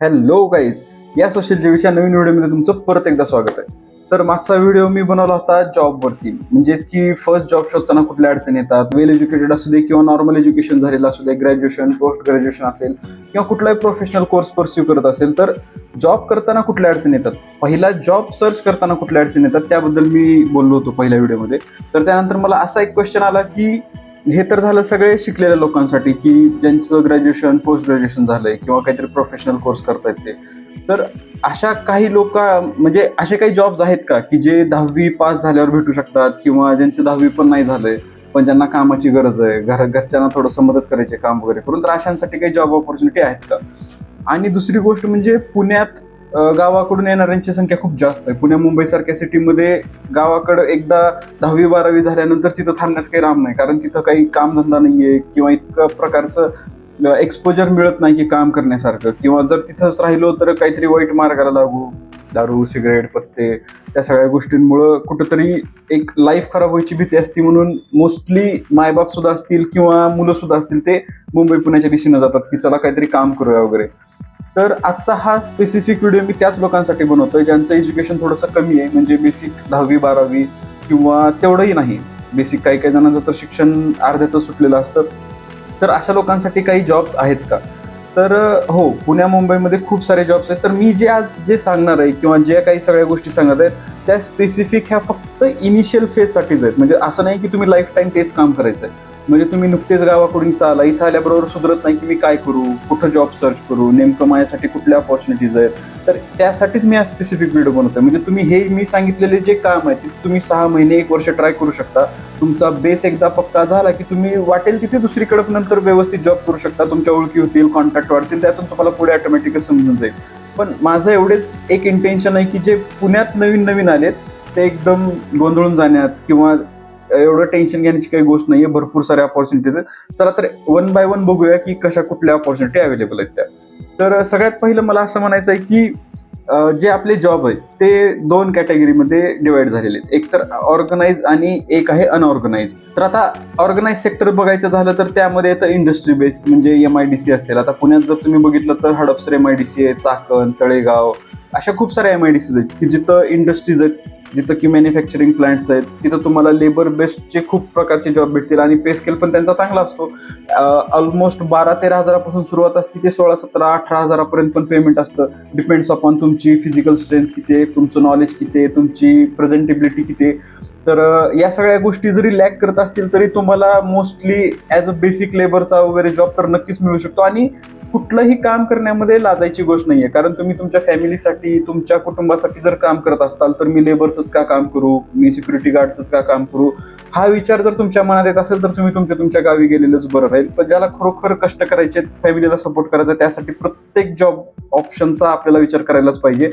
Hello guys या social जीवीच्या नवीन व्हिडिओमध्ये तुमचं परत एकदा स्वागत आहे. तर मागचा व्हिडिओ मी बनवला होता जॉबवरती म्हणजेच की फर्स्ट जॉब शोधताना कुठल्या अडचणी येतात? वेल एज्युकेटेड असू दे किंवा नॉर्मल एज्युकेशन झालेलं असू दे ग्रॅज्युएशन पोस्ट ग्रॅज्युएशन असेल किंवा कुठलाही प्रोफेशनल कोर्स परस्यू करत असेल तर जॉब करताना कुठल्या अडचणी येतात? पहिला जॉब सर्च करताना कुठल्या अडचणी येतात? त्याबद्दल मी बोललो होतो पहिल्या व्हिडिओमध्ये तर त्यानंतर मला असा एक क्वेश्चन आला की हे तर झालं सगळे शिकलेल्या लोकांसाठी की ज्यांचं ग्रॅज्युएशन पोस्ट ग्रॅज्युएशन झालंय किंवा काहीतरी प्रोफेशनल कोर्स करतायत ते. तर अशा काही लोक म्हणजे असे काही जॉब्स आहेत का की जे दहावी पास झाल्यावर भेटू शकतात किंवा ज्यांचं दहावी पण नाही झालंय पण ज्यांना कामाची गरज आहे घर घरच्यांना थोडंसं मदत करायचे काम वगैरे करून तर अशांसाठी काही जॉब ऑपॉर्च्युनिटी आहेत का? आणि दुसरी गोष्ट म्हणजे पुण्यात गावाकडून येणाऱ्यांची संख्या खूप जास्त आहे. पुणे मुंबई सारख्या सिटीमध्ये गावाकडं एकदा दहावी बारावी झाल्यानंतर तिथं थांबण्यात काही राम नाही. कारण तिथं काही कामधंदा नाही आहे किंवा इतकं प्रकारचं एक्सपोजर मिळत नाही की काम करण्यासारखं. किंवा जर तिथंच राहिलो तर काहीतरी वाईट मार्गाला लागू. दारू सिगरेट पत्ते त्या सगळ्या गोष्टींमुळं कुठंतरी एक लाईफ खराब व्हायची भीती असती म्हणून मोस्टली मायबाप सुद्धा असतील किंवा मुलं सुद्धा असतील ते मुंबई पुण्याच्या दिशेनं जातात की चला काहीतरी काम करूया वगैरे. तर आजचा हा स्पेसिफिक व्हिडिओ मी त्याच लोकांसाठी बनवतोय ज्यांचं एज्युकेशन थोडंसं कमी आहे. म्हणजे बेसिक दहावी बारावी किंवा तेवढंही नाही. बेसिक काही काही जणांचं तर शिक्षण अर्ध्याचं सुटलेलं असतं. तर अशा लोकांसाठी काही जॉब्स आहेत का? तर हो पुण्या मुंबईमध्ये खूप सारे जॉब्स आहेत. तर मी जे आज जे सांगणार आहे किंवा ज्या काही सगळ्या गोष्टी सांगत आहेत त्या स्पेसिफिक ह्या फक्त इनिशियल फेजसाठीच आहेत. म्हणजे असं नाही की तुम्ही लाईफ टाईम तेच काम करायचं आहे म्हणजे तुम्ही नुकतेच गावाकडून इथं आला. इथं आल्याबरोबर सुधरत नाही की मी काय करू? कुठं जॉब सर्च करू? नेमकं माझ्यासाठी कुठल्या ऑपॉर्च्युनिटीज आहेत? तर त्यासाठीच मी हा स्पेसिफिक व्हिडिओ बनवतोय. म्हणजे तुम्ही हे मी सांगितलेले जे काम आहे ते तुम्ही सहा महिने एक वर्ष ट्राय करू शकता. तुमचा बेस एकदा पक्का झाला की तुम्ही वाटेल तिथे दुसरीकडे नंतर व्यवस्थित जॉब करू शकता. तुमच्या ओळखी होतील कॉन्टॅक्ट वाढतील त्यातून तुम्हाला पुढे ऑटोमॅटिकच समजून जाईल. पण माझं एवढेच एक इंटेन्शन आहे की जे पुण्यात नवीन नवीन आलेत ते एकदम गोंधळून जाण्यात किंवा एवढं टेन्शन घेण्याची काही गोष्ट नाहीये भरपूर साऱ्या ऑपॉर्च्युनिटी आहेत. चला तर वन बाय वन बघूया की कशा कुठल्या ऑपॉर्च्युनिटी अवेलेबल आहेत त्या. तर सगळ्यात पहिलं मला असं म्हणायचं आहे की जे आपले जॉब आहेत ते दोन कॅटेगरीमध्ये डिवाइड झालेले आहेत. एक तर ऑर्गनाइज आणि एक आहे अनऑर्गनाइज तर आता ऑर्गनाइज सेक्टर बघायचं झालं तर त्यामध्ये येतं इंडस्ट्री बेस म्हणजे एम आय डी सी असेल. आता पुण्यात जर तुम्ही बघितलं तर Hadapsar M I D C आहे चाकण तळेगाव अशा खूप साऱ्या एम आय डी सीज आहेत की जिथं इंडस्ट्रीज आहेत जिथं की मॅन्युफॅक्चरिंग प्लांट्स आहेत तिथं तुम्हाला लेबर बेस्डचे खूप प्रकारचे जॉब भेटतील आणि पे स्केल पण त्यांचा चांगला असतो. ऑलमोस्ट बारा तेरा हजारापासून सुरुवात असते ते सोळा सतरा अठरा हजारापर्यंत पण पेमेंट असतं. डिपेंड्स अपॉन तुमची फिजिकल स्ट्रेंथ किती आहे तुमचं नॉलेज किती आहे तुमची प्रेझेंटेबिलिटी किती आहे. तर या सगळ्या गोष्टी जरी लॅक करत असतील तरी तुम्हाला मोस्टली ॲज अ बेसिक लेबरचा वगैरे जॉब तर नक्कीच मिळू शकतो. आणि कुठलंही काम करण्यामध्ये लाजायची गोष्ट नाही आहे कारण तुम्ही तुमच्या फॅमिलीसाठी तुमच्या कुटुंबासाठी जर काम करत असाल तर मी लेबरचंच का काम करू? मी सिक्युरिटी गार्डचंच का काम करू? हा विचार जर तुमच्या मनात येत असेल तर तुम्ही तुमच्या तुमच्या गावी गेलेलंच बरं राहील. पण ज्याला खरोखर कष्ट करायचे फॅमिलीला सपोर्ट करायचा त्यासाठी प्रत्येक जॉब ऑप्शनचा आपल्याला विचार करायलाच पाहिजे.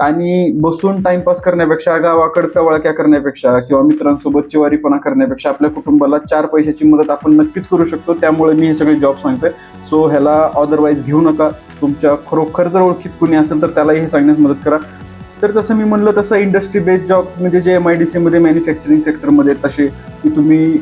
आणि बसून टाइमपास करण्यापेक्षा गावाकडे टवळक्या करण्यापेक्षा किंवा मित्रांसोबत चिवारीपणा करण्यापेक्षा आपल्या कुटुंबाला चार पैशाची मदत आपण नक्कीच करू शकतो. त्यामुळे मी हे सगळे जॉब सांगतोय. सो ह्याला अदरवाईज घेऊ नका. तुमच्या खरोखर जर ओळखीत कुणी असेल तर त्यालाही हे सांगण्यास मदत करा. तर जसं मी म्हणलं तसं इंडस्ट्री बेस्ड जॉब म्हणजे जे एम आय डी सीमध्ये मॅन्युफॅक्चरिंग सेक्टरमध्ये तसे की तुम्ही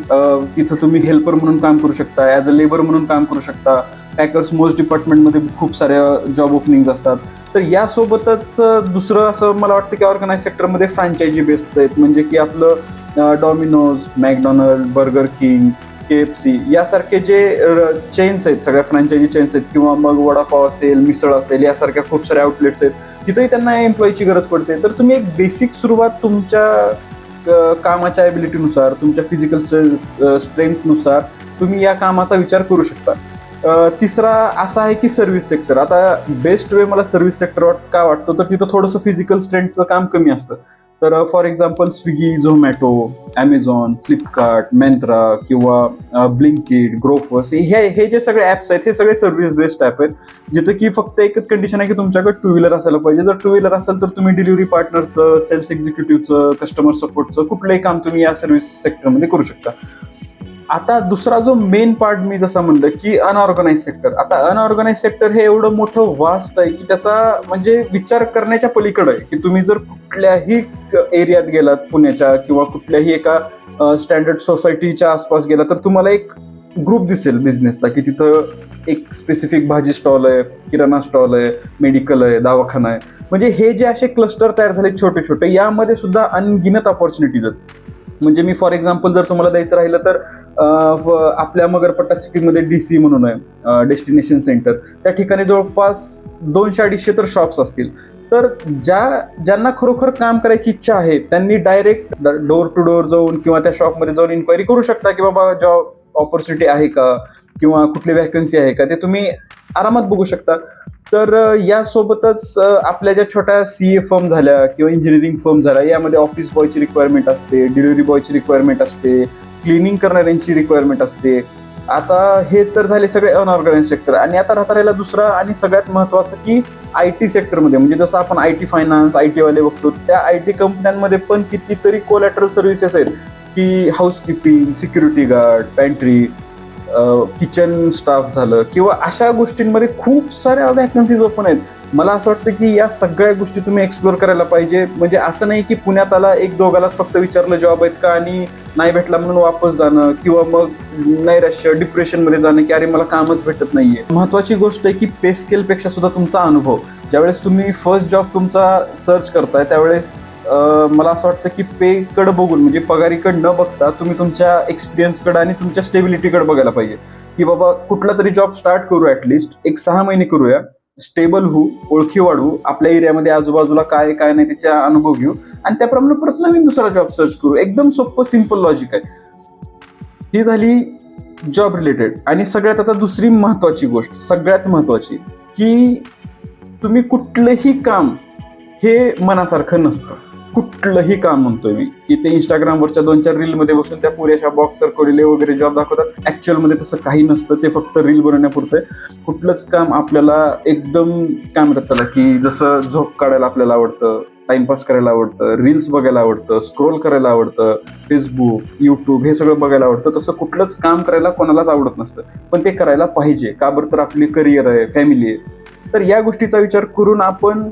तिथं तुम्ही हेल्पर म्हणून काम करू शकता ॲज अ लेबर म्हणून काम करू शकता. पॅकर्स मोस्ट डिपार्टमेंटमध्ये खूप साऱ्या जॉब ओपनिंग्ज असतात. तर यासोबतच दुसरं असं मला वाटतं की ऑर्गनाईज सेक्टरमध्ये फ्रँचायझी बेस्ड आहेत. म्हणजे की आपलं Domino's McDonald Burger King K F C यासारखे जे चेन्स आहेत सगळ्या फ्रँचायझी चेन्स आहेत किंवा मग वडापाव असेल मिसळ असेल यासारख्या खूप साऱ्या आउटलेट्स आहेत तिथंही त्यांना एम्प्लॉईची गरज पडते. तर तुम्ही एक बेसिक सुरुवात तुमच्या कामाच्या ॲबिलिटीनुसार तुमच्या फिजिकल स्ट्रेंथनुसार तुम्ही या कामाचा विचार करू शकता. तिसरा असा आहे की सर्व्हिस सेक्टर आता बेस्ट वे मला सर्व्हिस सेक्टर का वाटतो? तर तिथं थोडंसं फिजिकल स्ट्रेंथचं काम कमी असतं. तर for example Swiggy Zomato Amazon Flipkart Myntra किंवा ब्लिंकिट ग्रोफर्स हे हे जे सगळे ॲप्स आहेत हे सगळे सर्व्हिस बेस्ड ॲप आहेत. जिथं की फक्त एकच कंडिशन आहे की तुमच्याकडे टू व्हीलर असायला पाहिजे. जर टू व्हीलर असेल तर तुम्ही डिलिव्हरी पार्टनरचं सेल्स एक्झिक्युटिव्हचं कस्टमर सपोर्टचं कुठलंही काम तुम्ही या सर्व्हिस सेक्टरमध्ये करू शकता. आता दुसरा जो मेन पार्ट मी जसं म्हणलं की अनऑर्गनाइज सेक्टर आता अनऑर्गनाइज सेक्टर हे एवढं मोठं वास्ट आहे की त्याचा म्हणजे विचार करण्याच्या पलीकडे आहे. की तुम्ही जर कुठल्याही एरियात गेलात पुण्याच्या किंवा कुठल्याही एका स्टँडर्ड सोसायटीच्या आसपास गेला तर तुम्हाला एक ग्रुप दिसेल बिझनेसचा की तिथं एक स्पेसिफिक भाजी स्टॉल आहे किराणा स्टॉल आहे मेडिकल आहे दवाखाना आहे. म्हणजे हे जे असे क्लस्टर तयार झाले छोटे छोटे यामध्ये सुद्धा अनगिनत ऑपॉर्च्युनिटीज आहेत. म्हणजे मी फॉर एक्झाम्पल जर तुम्हाला द्यायचं राहिलं तर आपल्या मगरपट्टा सिटीमध्ये डी सी म्हणून आहे डेस्टिनेशन सेंटर त्या ठिकाणी जवळपास दोनशे अडीचशे तर शॉप्स असतील. तर ज्या ज्यांना खरोखर काम करायची इच्छा आहे त्यांनी डायरेक्ट डोर टू डोर जाऊन किंवा त्या शॉपमध्ये जाऊन इन्क्वायरी करू शकता की बाबा जॉब ऑपॉर्च्युनिटी आहे का? किंवा कुठली वॅकन्सी आहे का? ते तुम्ही आरामात बघू शकता. तर यासोबतच आपल्या ज्या छोट्या सी ए फर्म झाल्या किंवा इंजिनिअरिंग फर्म झाल्या यामध्ये ऑफिस बॉयची रिक्वायरमेंट असते डिलिव्हरी बॉयची रिक्वायरमेंट असते क्लिनिंग करणाऱ्यांची रिक्वायरमेंट असते. आता हे तर झाले सगळे अनऑर्गनाइज सेक्टर आणि आता राहता राहिला दुसरा आणि सगळ्यात महत्त्वाचं की आय टी सेक्टरमध्ये म्हणजे जसं आपण आय टी फायनान्स आय टीवाले बघतो त्या आय टी कंपन्यांमध्ये पण कितीतरी कोलॅटरल सर्व्हिसेस आहेत. की housekeeping security guard pantry kitchen staff झालं किंवा अशा गोष्टींमध्ये खूप साऱ्या वॅकन्सीज ओपन आहेत. मला असं वाटतं की या सगळ्या गोष्टी तुम्ही एक्सप्लोर करायला पाहिजे. म्हणजे असं नाही की पुण्यात आला एक दोघालाच फक्त विचारलं जॉब आहेत का आणि नाही भेटला म्हणून वापस जाणं किंवा मग नैराश्य डिप्रेशनमध्ये जाणं की अरे मला कामच भेटत नाहीये. महत्त्वाची गोष्ट आहे की पे स्केलपेक्षा सुद्धा तुमचा अनुभव. ज्यावेळेस तुम्ही फर्स्ट जॉब तुमचा सर्च करताय त्यावेळेस मला असं वाटतं की पेकडं बघून म्हणजे पगारीकडं न बघता तुम्ही तुमच्या एक्सपिरियन्सकडे आणि तुमच्या स्टेबिलिटीकडे बघायला पाहिजे. की बाबा कुठला तरी जॉब स्टार्ट करू ऍटलिस्ट एक सहा महिने करूया. स्टेबल होऊ ओळखी वाढवू आपल्या एरियामध्ये आजूबाजूला काय आहे, काय नाही त्याचा अनुभव घेऊ. आणि त्याप्रमाणे परत नवीन दुसरा जॉब सर्च करू. एकदम सोपं सिंपल लॉजिक आहे. ही झाली जॉब रिलेटेड आणि सगळ्यात आता दुसरी महत्वाची गोष्ट सगळ्यात महत्वाची की तुम्ही कुठलंही काम हे मनासारखं नसतं. कुठलंही काम म्हणतोय मी. की ते इंस्टाग्रामवरच्या दोन चार रीलमध्ये बसून त्या पुरेशा बॉक्स सरकवलेले वगैरे जॉब दाखवतात. ॲक्च्युअलमध्ये तसं काही नसतं ते फक्त रील बनवण्यापुरतं आहे. कुठलंच काम आपल्याला एकदम काय म्हणतात त्याला की जसं झोप काढायला आपल्याला आवडतं टाइमपास करायला आवडतं रील्स बघायला आवडतं स्क्रोल करायला आवडतं फेसबुक यूट्यूब हे सगळं बघायला आवडतं. तसं कुठलंच काम करायला कोणालाच आवडत नसतं. पण ते करायला पाहिजे. का बरं तर आपली करिअर आहे फॅमिली आहे. तर या गोष्टीचा विचार करून आपण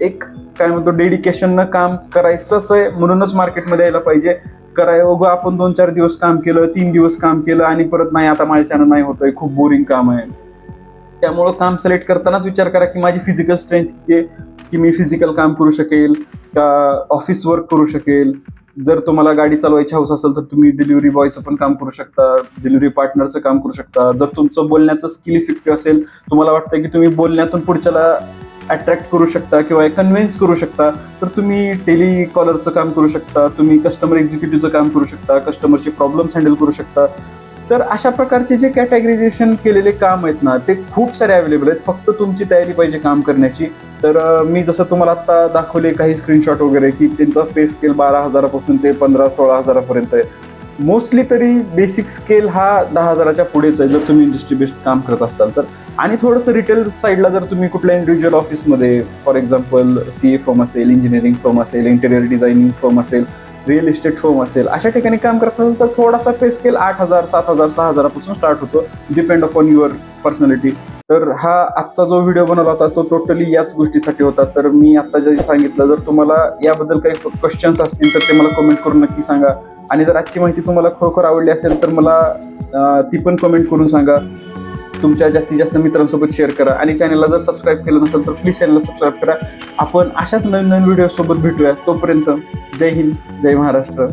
एक काय म्हणतो डेडिकेशननं काम करायचंच आहे म्हणूनच मार्केटमध्ये यायला पाहिजे. कराय अगं आपण दोन चार दिवस काम केलं तीन दिवस काम केलं आणि परत नाही आता माझ्याच्यानं नाही होतंय खूप बोरिंग काम आहे. त्यामुळं काम सिलेक्ट करतानाच विचार करा की माझी फिजिकल स्ट्रेंथ किती आहे की मी फिजिकल काम करू शकेल का ऑफिस वर्क करू शकेल. जर तुम्हाला गाडी चालवायची हौस असेल तर तुम्ही डिलिव्हरी बॉयचं पण काम करू शकता डिलिव्हरी पार्टनरचं काम करू शकता. जर तुमचं बोलण्याचं स्किल इफेक्टिव्ह असेल तुम्हाला वाटतं की तुम्ही बोलण्यातून पुढच्याला अट्रॅक्ट करू शकता किंवा कन्व्हिन्स करू शकता तर तुम्ही टेली कॉलरचं काम करू शकता तुम्ही कस्टमर एक्झिक्युटिव्हचं काम करू शकता कस्टमरचे प्रॉब्लेम्स हँडल करू शकता. तर अशा प्रकारचे जे कॅटेगरायझेशन केलेले काम आहेत ना ते खूप सारे अवेलेबल आहेत. फक्त तुमची तयारी पाहिजे काम करण्याची. तर मी जसं तुम्हाला आत्ता दाखवले काही स्क्रीनशॉट वगैरे की त्यांचा पे स्केल बारा हजारापासून ते पंधरा सोळा हजारापर्यंत आहे. मोस्टली तरी बेसिक स्केल हा दहा हजाराच्या पुढेच आहे. जर तुम्ही इंडस्ट्री बेस्ड काम करत असाल तर. आणि थोडंसं रिटेल साईडला जर तुम्ही कुठल्या इंडिव्हिज्युअल ऑफिसमध्ये for example C A firm असेल इंजिनिअरिंग फर्म असेल इंटेरियर डिझायनिंग फर्म असेल रिअल इस्टेट फर्म असेल अशा ठिकाणी काम करत असाल तर थोडासा पे स्केल आठ हजार सात हजार सहा हजारापासून स्टार्ट होतो. डिपेंड अपॉन युअर पर्सनॅलिटी तर हा आजचा जो व्हिडिओ बनवला होता तो टोटली याच गोष्टीसाठी होता. तर मी आत्ता जे सांगितलं जर तुम्हाला याबद्दल काही क्वेश्चन्स असतील तर ते मला कमेंट करून नक्की सांगा. आणि जर आजची माहिती तुम्हाला खरोखर आवडली असेल तर मला ती पण कमेंट करून सांगा. तुमच्या जास्तीत जास्त मित्रांसोबत शेअर करा. आणि चॅनलला जर सबस्क्राईब केलं नसेल तर प्लीज चॅनलला सबस्क्राईब करा. आपण अशाच नवीन नवीन व्हिडिओसोबत भेटूया. तोपर्यंत जय हिंद जय महाराष्ट्र.